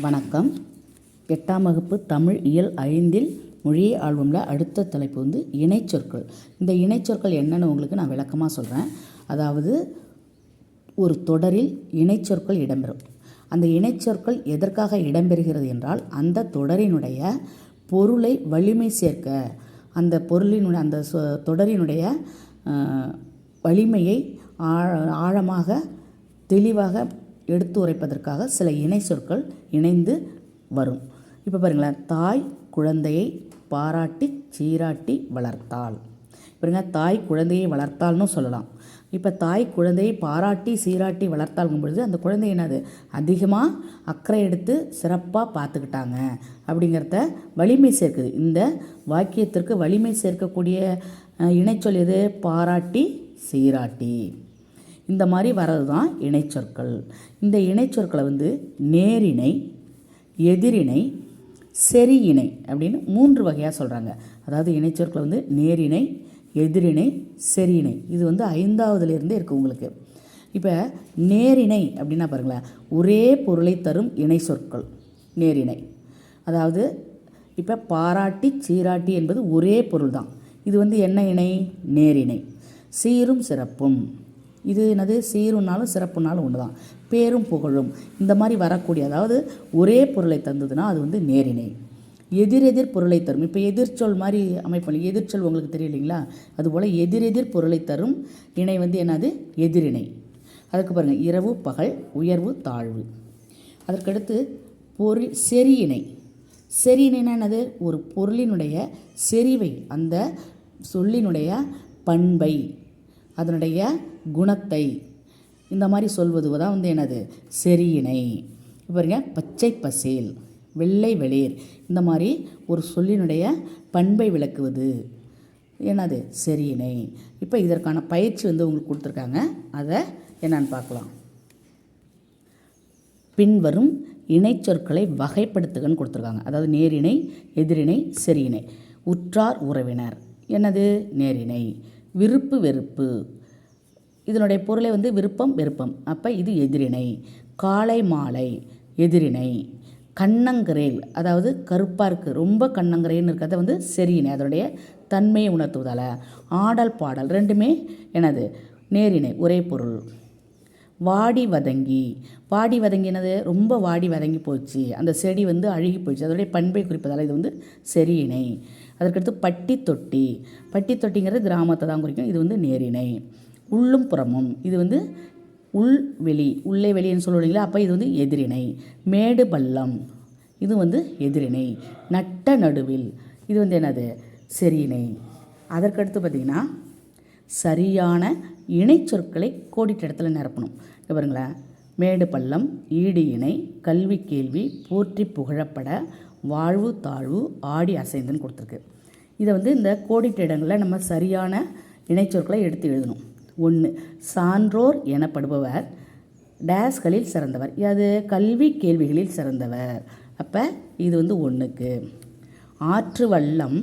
வணக்கம். எட்டாம் வகுப்பு தமிழ் இயல் ஐந்தில் மொழியை ஆழ்வும்ல அடுத்த தலைப்பு வந்து இணைச்சொற்கள் இந்த இணைச்சொற்கள் என்னென்னு உங்களுக்கு நான் விளக்கமாக சொல்கிறேன் அதாவது ஒரு தொடரில் இணைச்சொற்கள் இடம்பெறும். அந்த இணைச்சொற்கள் எதற்காக இடம்பெறுகிறது என்றால் அந்த தொடரினுடைய பொருளை வலிமை சேர்க்க அந்த பொருளினுடைய அந்த சொ- தொடரினுடைய வலிமையை ஆழ ஆழமாக தெளிவாக எடுத்து உரைப்பதற்காக சில இணை சொற்கள் இணைந்து வரும். இப்போ பாருங்களேன். தாய் குழந்தையை பாராட்டி சீராட்டி வளர்த்தாள். பாருங்க தாய் குழந்தையை வளர்த்தாள்னு சொல்லலாம். இப்போ தாய் குழந்தையை பாராட்டி சீராட்டி வளர்த்தாள்ங்கும் பொழுது அந்த குழந்தை என்னது? அதிகமாக அக்கறை எடுத்து சிறப்பாக பார்த்துக்கிட்டாங்க. அப்படிங்கிறத வலிமை சேர்க்குது. இந்த வாக்கியத்திற்கு வலிமை சேர்க்கக்கூடிய இணைச்சொல் எது? பாராட்டி சீராட்டி. இந்த மாதிரி வர்றது தான் இணைச்சொற்கள். இந்த இணைச்சொற்களை வந்து நேரிணை எதிரிணை செரியிணை அப்படின்னு மூன்று வகையாக சொல்கிறாங்க அதாவது இணைச்சொற்களை வந்து நேரிணை எதிரிணை செரியிணை இது வந்து ஐந்தாவதுலேருந்தே இருக்குது உங்களுக்கு. இப்போ நேரிணை அப்படின்னா பாருங்களேன் ஒரே பொருளை தரும் இணை சொற்கள் நேரிணை. அதாவது இப்போ பாராட்டி சீராட்டி என்பது ஒரே பொருள் தான் இது வந்து என்ன இணை? நேரிணை. சீரும் சிறப்பும். இது என்னது? சீருனாலும் சிறப்புனாலும் ஒன்று தான் பேரும் புகழும். இந்த மாதிரி வரக்கூடிய அதாவது ஒரே பொருளை தந்ததுன்னா அது வந்து நேரிணை எதிரெதிர் பொருளை தரும். இப்போ எதிர்ச்சொல் மாதிரி அமைப்பு எதிர்ச்சொல் உங்களுக்கு தெரியலைங்களா அதுபோல் எதிரெதிர் பொருளை தரும். இணை வந்து என்னது? எதிரிணை. அதுக்கு பாருங்கள் இரவு பகல் உயர்வு தாழ்வு. அதற்கடுத்து பொருள் செறியிணை. செரியினைனா என்னது? ஒரு பொருளினுடைய செறிவை அந்த சொல்லினுடைய பண்பை. அதனுடைய குணத்தை. இந்த மாதிரி சொல்வது தான் வந்து எனது செரியினை. இப்போ பாருங்க பச்சை பசேல் வெள்ளை வெளிர். இந்த மாதிரி ஒரு சொல்லினுடைய பண்பை விளக்குவது. என்னது? செரியினை. இப்போ இதற்கான பயிற்சி வந்து உங்களுக்கு கொடுத்துருக்காங்க. அதை என்னன்னு பார்க்கலாம். பின்வரும் இணைச்சொற்களை வகைப்படுத்துகன்னு கொடுத்துருக்காங்க. அதாவது நேரிணை எதிரிணை செரியிணை உற்றார் உறவினர். என்னது? நேரிணை விருப்பு வெறுப்பு. இதனுடைய பொருளை வந்து விருப்பம் வெறுப்பம். அப்போ இது எதிரிணை. காலை மாலை எதிரிணை. கண்ணங்கரேல் அதாவது கருப்பாக இருக்குது ரொம்ப கண்ணங்கரேன்னு இருக்கிறத வந்து செரியினை அதனுடைய தன்மையை உணர்த்துவதால். ஆடல் பாடல் ரெண்டுமே எனது நேரிணை ஒரே பொருள். வாடி வதங்கி. வாடி வதங்கினது ரொம்ப வாடி வதங்கி போச்சு. அந்த செடி வந்து அழுகி போயிடுச்சு. அதோடைய பண்பை குறிப்பதால் இது வந்து செரியினை அதற்கடுத்து பட்டி தொட்டி பட்டி தொட்டிங்கிறது கிராமத்தை தான் குறிக்கும். இது வந்து நேரிணை. உள்ளும் புறமும். இது வந்து உள் வெளி உள்ளே வெளின்னு சொல்லுவீங்களா அப்போ இது வந்து எதிரிணை. மேடு பள்ளம். இது வந்து எதிரிணை. நட்ட நடுவில். இது வந்து என்னது? செரியிணை அதற்கடுத்து பார்த்திங்கன்னா சரியான இணைச்சொற்களை கோடிட்ட இடத்துல நிரப்பணும். இங்கே பாருங்களேன். மேடு பள்ளம் ஈடு இணை கல்வி கேள்வி போற்றி புகழப்பட வாழ்வு தாழ்வு ஆடி அசைந்துன்னு கொடுத்துருக்கு. இதை வந்து இந்த கோடிட்ட இடங்களில் நம்ம சரியான இணைச்சொற்களை எடுத்து எழுதணும். ஒன்று சான்றோர் எனப்படுபவர் டேஸ்களில் சிறந்தவர். அது கல்வி கேள்விகளில் சிறந்தவர். அப்போ இது வந்து ஒன்றுக்கு ஆற்று வள்ளம்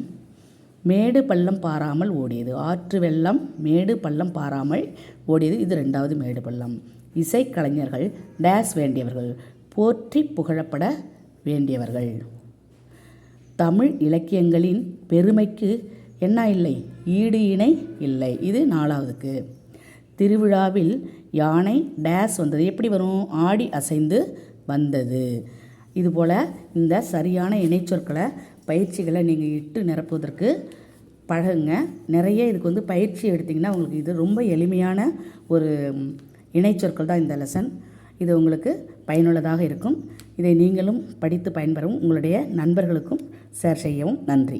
மேடு பள்ளம் பாராமல் ஓடியது. ஆற்று வெள்ளம் மேடு பள்ளம் பாராமல் ஓடியது. இது ரெண்டாவது மேடு பள்ளம். இசைக்கலைஞர்கள் டேஸ் வேண்டியவர்கள் போற்றி புகழப்பட வேண்டியவர்கள். தமிழ் இலக்கியங்களின் பெருமைக்கு என்ன இல்லை? ஈடு இணை இல்லை. இது நாலாவதுக்கு. திருவிழாவில் யானை டேஸ் வந்தது. எப்படி வரும்? ஆடி அசைந்து வந்தது. இதுபோல் இந்த சரியான இணைச்சொற்களை பயிற்சிகளை நீங்கள் இட்டு நிரப்புவதற்கு பழகுங்க. நிறைய இதுக்கு வந்து பயிற்சி எடுத்திங்கன்னா உங்களுக்கு இது ரொம்ப எளிமையான ஒரு இணைச்சொற்கள் தான் இந்த லெசன் இது உங்களுக்கு பயனுள்ளதாக இருக்கும். இதை நீங்களும் படித்து பயன்பெறவும் உங்களுடைய நண்பர்களுக்கும் ஷேர் செய்யவும் நன்றி.